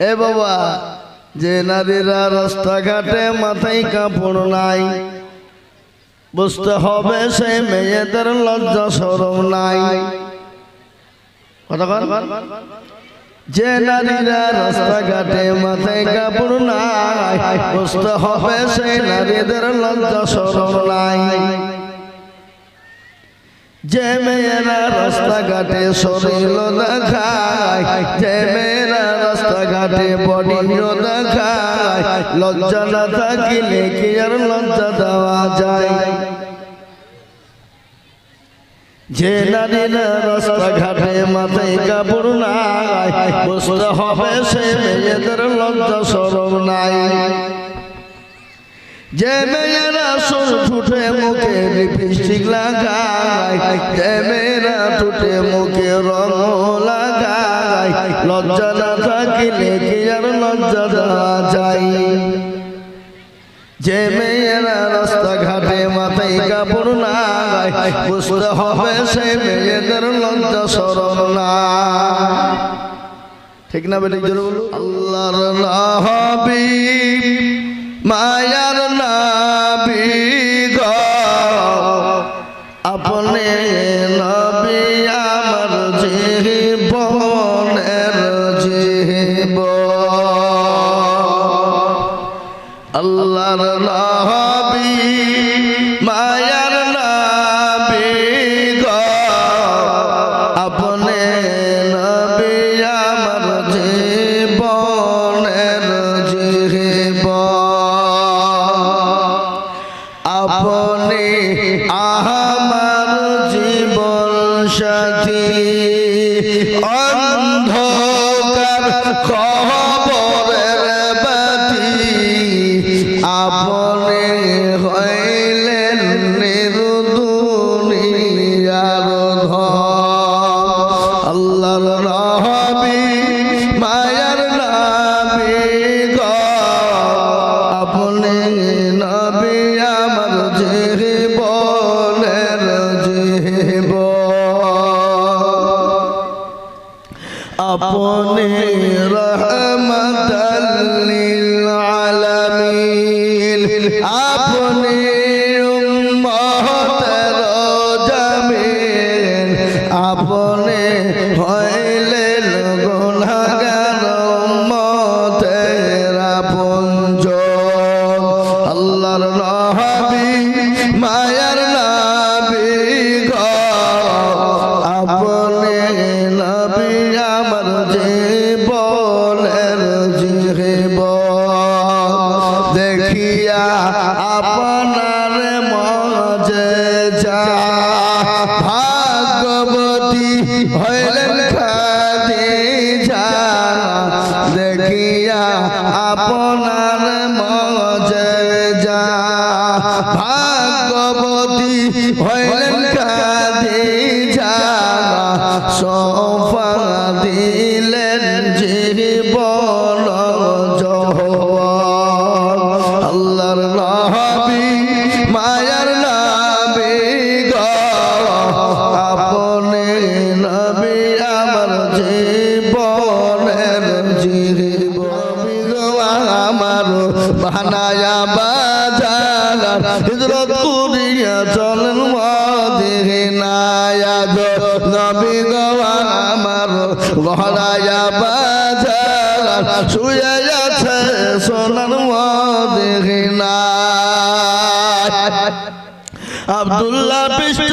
এ বাবা, যে নারীরা রাস্তাঘাটে মাথায় কাপড় নাই, বুঝতে হবে সেই মেয়েদের লজ্জা সরম নাই? যে নারীরা রাস্তাঘাটে মাথায় কাপড় নাই, বুঝতে হবে সেই নারীদের লজ্জা সরম নাই যে মেয়েরা রাস্তাঘাটে শরীর দেখায় যে মেয়েরা রাস্তাঘাটে দেখায় লজ্জা না থাকিলে কি আর লজ্জা দেওয়া যায়? যে নারীরা রাস্তাঘাটে মাথায় কাপড় নাই হবে সে মেয়েদের লজ্জা সরম নাই। যে সুর ঠুটে মুখে লিপস্টিক লাগায় যে মেয়েরা ঠুটে মুখে রং লাগায় লজ্জা না থাকিলে কি আর লজ্জা যায়? যে মেয়েরা রাস্তাঘাটে মাথায় কাপড় নাই বুঝতে হবে সে মেয়েদের লজ্জা সরম না। ঠিক না বেটি? আল্লাহর নাহাবি মায়ার আল্লাহর নবী, মায়ার নবী গো। আপনি নবী আমার জীবনের জীবন। আপনি আমার জীবন সাথী, অন্ধকার খবরের আপনি মহতর জামিন আপনি হইলে গুনাহগার উম্মতের আপনজন আল্লাহর নবী মায়ার নবী হইলেন খাদিজা হিজরত করিয়া চলেন মদিনায়া নবী গো আমার গহরায়া বাজার, শুয়ে আছে সোনার মদিনায় আব্দুল্লাহ পৃষ্ঠ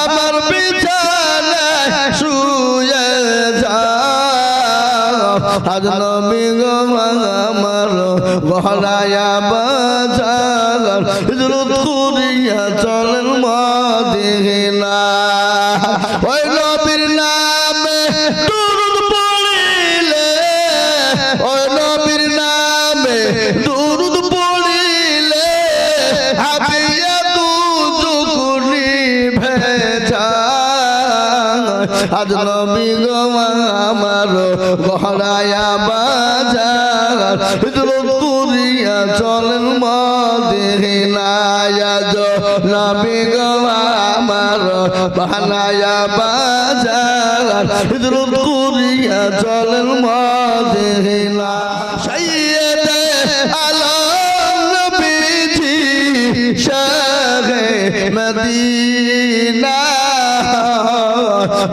আমার বিছানা শুয়ে যাও। আজ নবী গো আমার গহরায়া বাজার। হিজরত করিয়া চলেন মা ওই আজ নবী গো আমার গহরায়া বাজার। হিজরত করিয়া চলেন মদিনায় আজ। নবী গো আমার বানায়া বাজার। হিজরত করিয়া চলেন মদিনা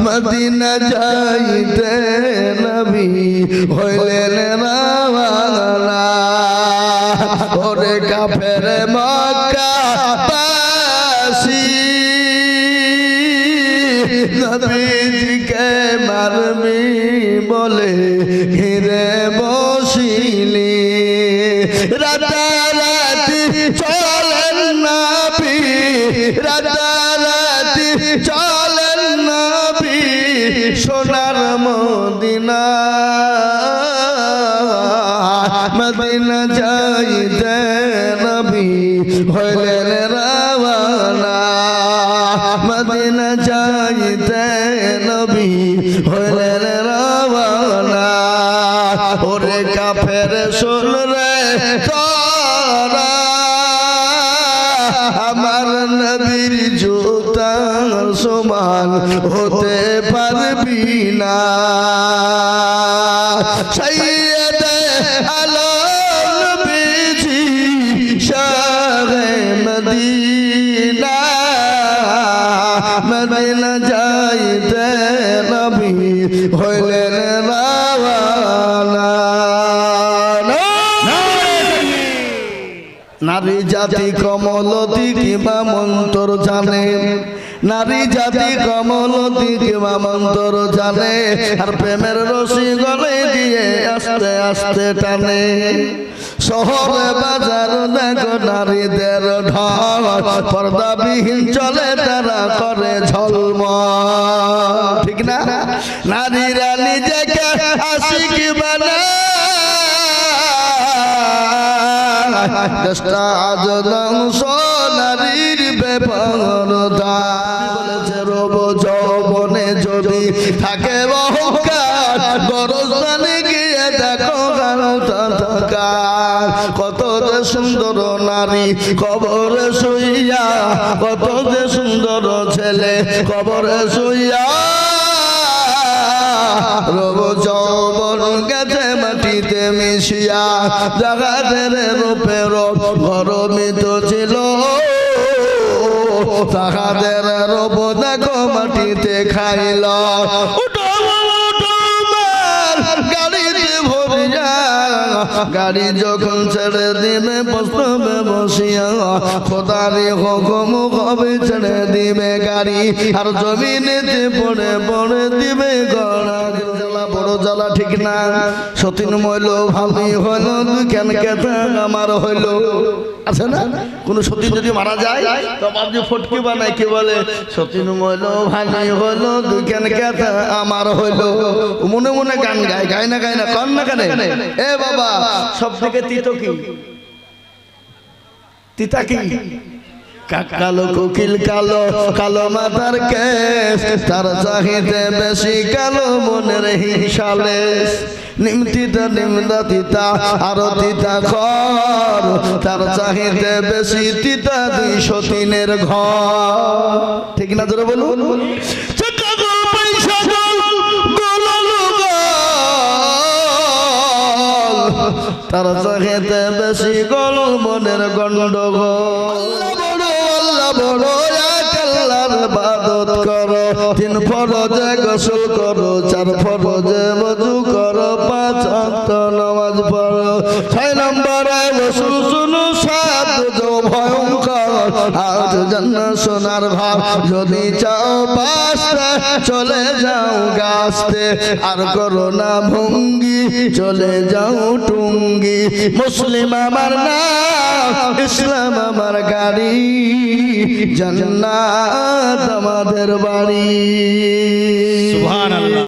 মদিনা যাইতে নবী হইলেন রাওয়ানা। ওরে কাফের মক্কা পাসি নবীজিকে মারবি বলে রাতারাতি চলেন নাবি সোনার মদিনা। মদিনা যাইতে নবী হইলেন রাওয়ানা। মদিনা যাইতে নবী হইলেন রাওয়ানা। ওরে কাফের শুন রে আলম নবীজি শাহে মদিনা মদিনা যাইতে নবী হইলেন নারী জাতি কমলতি কিবা মন্তর জানে। নারী জাতি কমলতি কিবা মন্তর জানে আর প্রেমের রশি গলে দিয়ে আস্তে আস্তে টানে। শহরে বাজার দেখো নারীদের ঢল। পর্দাবিহীন চলে তারা করে ঝলম ঠিক না? নারীরা নিজেকে আশিক বানায়। দেশটা আজ ধ্বংস গরস্থানে গিয়ে দেখো কত যে সুন্দর নারী কবরে শুইয়া, কত যে সুন্দর ছেলে কবরে শুইয়া। রব যৌবন গেছে মাটিতে মিশিয়া জাগাতের রূপে রব গরমিত ছিল। তাহাদের রব দেখো মাটিতে খাইল। উঠো গাড়ি যখন ছেড়ে দিবে প্রস্তাবে বসিয়া খোদারি হুকুম হবে ছেড়ে দিবে গাড়ি? আর জমিনেতে পড়ে পড়ে দিবে গড়া বড় জ্বালা ঠিক না। সতীন মইল, ভালোই হইল কেন কেতা আমার হইল। আছে না? কোন সতীন যদি মারা যায়, তো বাবজি ফটকি বানায়, কি বলে? সতীন মইল, ভালোই হইল কেন কেতা আমার হইল। মনে মনে গান গায় গায় না গায় না, কন না কেন? এ বাবা সব থেকে তিত কি? তিতা কা- কালো কোকিল কালো কালো মাথার কেস তার চাহিদে বেশি কালো মনের হিসালে নিমতিতা নিমদা তিতা আরও তিতা ঘর তার চাহিদে বেশি তিতা দুইশো তিনের ঘর। ঠিক না ধরে বলুন? তার চাহিদে বেশি গল মনের গন্ডগোল। আল্লাহ বড় এক আল্লাহর ইবাদত করো। তিন ফরজে গোসল করো চার ফরজে সোনার ভাব যদি চাও পাশে চলে যাও গাছতে, আর করো না ভঙ্গি, চলে যাও টুঙ্গি। মুসলিম আমার নাম, ইসলাম আমার গাড়ি, জান্নাত আমাদের বাড়ি। সুবহানাল্লাহ।